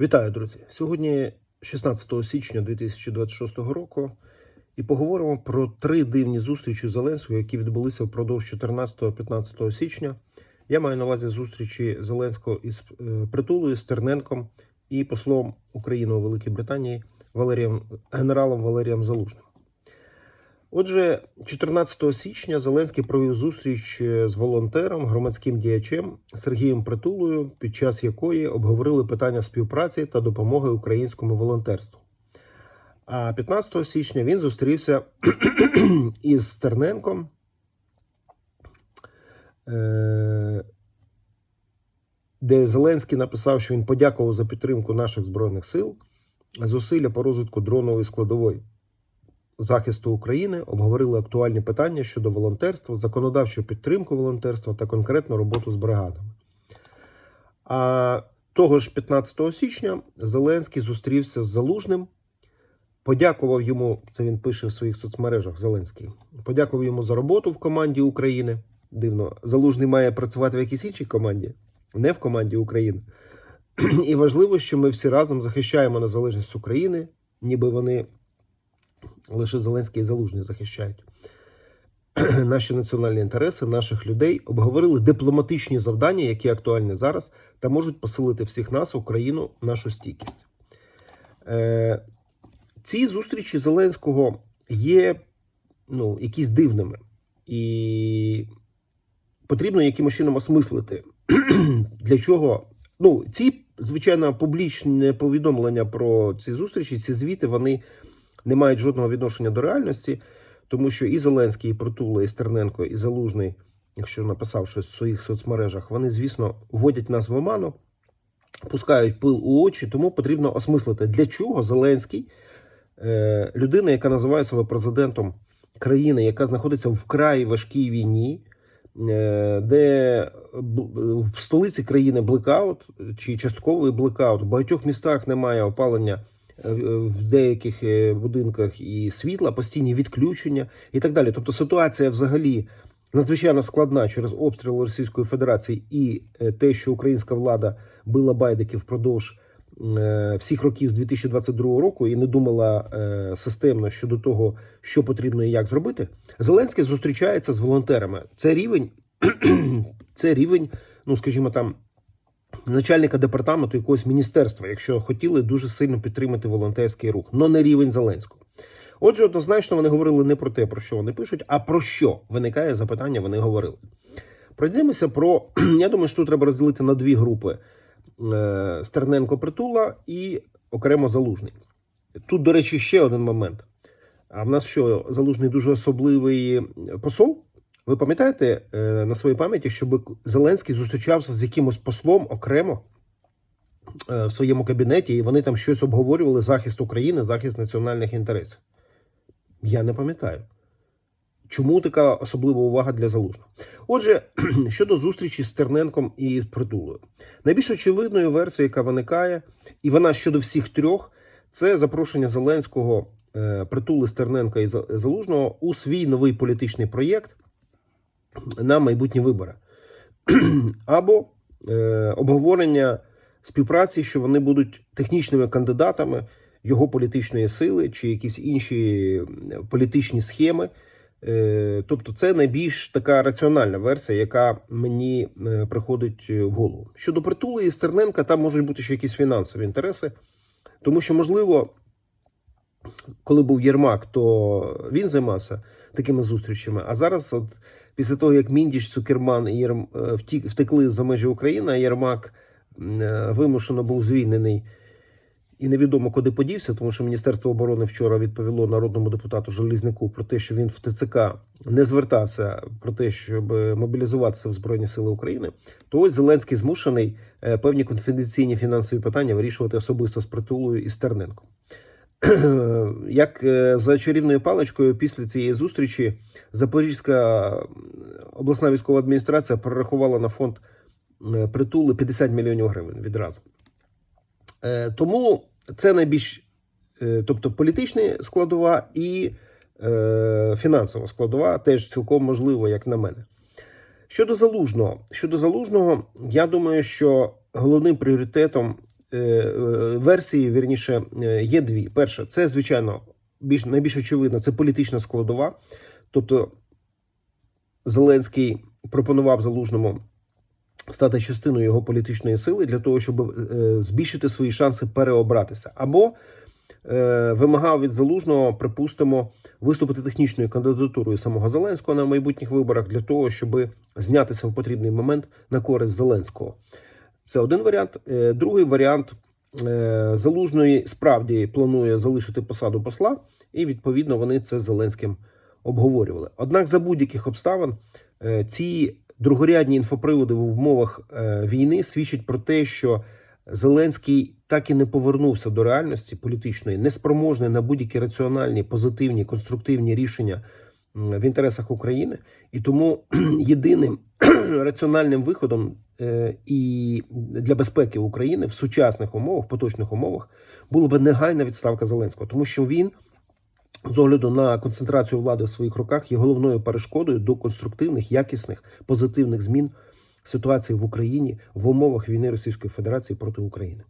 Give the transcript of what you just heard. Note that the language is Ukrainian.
Вітаю, друзі! Сьогодні 16 січня 2026 року, і поговоримо про три дивні зустрічі Зеленського, які відбулися впродовж 14-15 січня. Я маю на увазі зустрічі Зеленського із е, притулою Стерненком і послом України у Великій Британії Валерієм генералом Валерієм Залужним. Отже, 14 січня Зеленський провів зустріч е, з волонтером, громадським діячем Сергієм Притулою, під час якої обговорили питання співпраці та допомоги українському волонтерству. А 15 січня він зустрівся із Стерненком, е, де Зеленський написав, що він подякував за підтримку наших збройних сил, зусилля по розвитку дронової складової захисту України обговорили актуальні питання щодо волонтерства, законодавчу підтримку волонтерства та конкретну роботу з бригадами. А того ж 15 січня Зеленський зустрівся з Залужним, подякував йому, це він пише в своїх соцмережах Зеленський, подякував йому за роботу в команді України. Дивно, Залужний має працювати в якійсь іншій команді, не в команді України. І важливо, що ми всі разом захищаємо незалежність України, ніби вони лише Зеленський і Залужний захищають наші національні інтереси, наших людей, обговорили дипломатичні завдання, які актуальні зараз, та можуть посилити всіх нас, Україну, нашу стійкість. Е, ці зустрічі Зеленського є ну, якісь дивними, і потрібно якимось чином осмислити, для чого. Ну, ці, звичайно, публічні повідомлення про ці зустрічі, ці звіти, вони не мають жодного відношення до реальності, тому що і Зеленський, і Притула, і Стерненко, і Залужний, якщо написав щось в своїх соцмережах, вони, звісно, вводять нас в оману, пускають пил у очі, тому потрібно осмислити, для чого Зеленський, е, людина, яка називає себе президентом країни, яка знаходиться в вкрай важкій війні. е, Де в столиці країни блекаут чи частковий блекаут, в багатьох містах немає опалення в деяких е, будинках і світла, постійні відключення і так далі. Тобто ситуація взагалі надзвичайно складна через обстріли Російської Федерації і е, те, що українська влада била байдиків впродовж всіх років з 2022 року і не думала системно щодо того, що потрібно і як зробити. Зеленський зустрічається з волонтерами. Це рівень, це рівень, ну скажімо там начальника департаменту якогось міністерства, якщо хотіли дуже сильно підтримати волонтерський рух, але не рівень Зеленського. Отже, однозначно вони говорили не про те, про що вони пишуть, а про що виникає запитання. Вони говорили. Пройдемося про. Я думаю, що тут треба розділити на дві групи: е, Стерненко Притула і окремо Залужний. Тут, до речі, ще один момент. А в нас що залужний дуже особливий посол? Ви пам'ятаєте е, на своїй пам'яті, щоб Зеленський зустрічався з якимось послом окремо е, в своєму кабінеті, і вони там щось обговорювали захист України, захист національних інтересів? Я не пам'ятаю. Чому така особлива увага для залужного? Отже, щодо зустрічі з Терненком і Притулою, найбільш очевидною версією, яка виникає, і вона щодо всіх трьох, це запрошення Зеленського, е, Притули Стерненка і Залужного у свій новий політичний проєкт на майбутні вибори, або е, обговорення співпраці, що вони будуть технічними кандидатами його політичної сили чи якісь інші політичні схеми. Е, тобто, це найбільш така раціональна версія, яка мені е, приходить в голову. Щодо притули і Стерненка, там можуть бути ще якісь фінансові інтереси, тому що, можливо, коли був Єрмак, то він займався такими зустрічами. А зараз, от після того, як Міндіч, Цукерман і Єрм е, втекли за межі України, а Єрмак е, вимушено був звільнений. І невідомо куди подівся, тому що Міністерство оборони вчора відповіло народному депутату Желізнику про те, що він в ТЦК не звертався про те, щоб мобілізуватися в Збройні Сили України. То ось Зеленський змушений е, певні конфіденційні фінансові питання вирішувати особисто з притулою і Стерненком. Як е, за чарівною паличкою після цієї зустрічі Запорізька обласна військова адміністрація прорахувала на фонд е, притули 50 мільйонів гривень відразу. Е, тому це найбільш, тобто політична складова і фінансова складова, теж цілком можливо, як на мене. Щодо залужного, щодо залужного, я думаю, що головним пріоритетом е, е, версії, вірніше, е, є дві. Перша, це, звичайно, більш, найбільш очевидно, це політична складова. Тобто Зеленський пропонував залужному стати частиною його політичної сили для того, щоб е, збільшити свої шанси переобратися. Або е, вимагав від залужного, припустимо, виступити технічною кандидатурою самого Зеленського на майбутніх виборах для того, щоб знятися в потрібний момент на користь Зеленського. Це один варіант. Е, Другий варіант е, залужної справді планує залишити посаду посла, і відповідно вони це з Зеленським обговорювали. Однак, за будь-яких обставин е, ці другорядні інфоприводи в умовах війни свідчать про те, що Зеленський так і не повернувся до реальності політичної, неспроможний на будь-які раціональні, позитивні, конструктивні рішення в інтересах України, і тому єдиним раціональним виходом е, і для безпеки України в сучасних умовах, поточних умовах, була би негайна відставка Зеленського, тому що він з огляду на концентрацію влади в своїх руках є головною перешкодою до конструктивних, якісних, позитивних змін ситуації в Україні в умовах війни Російської Федерації проти України.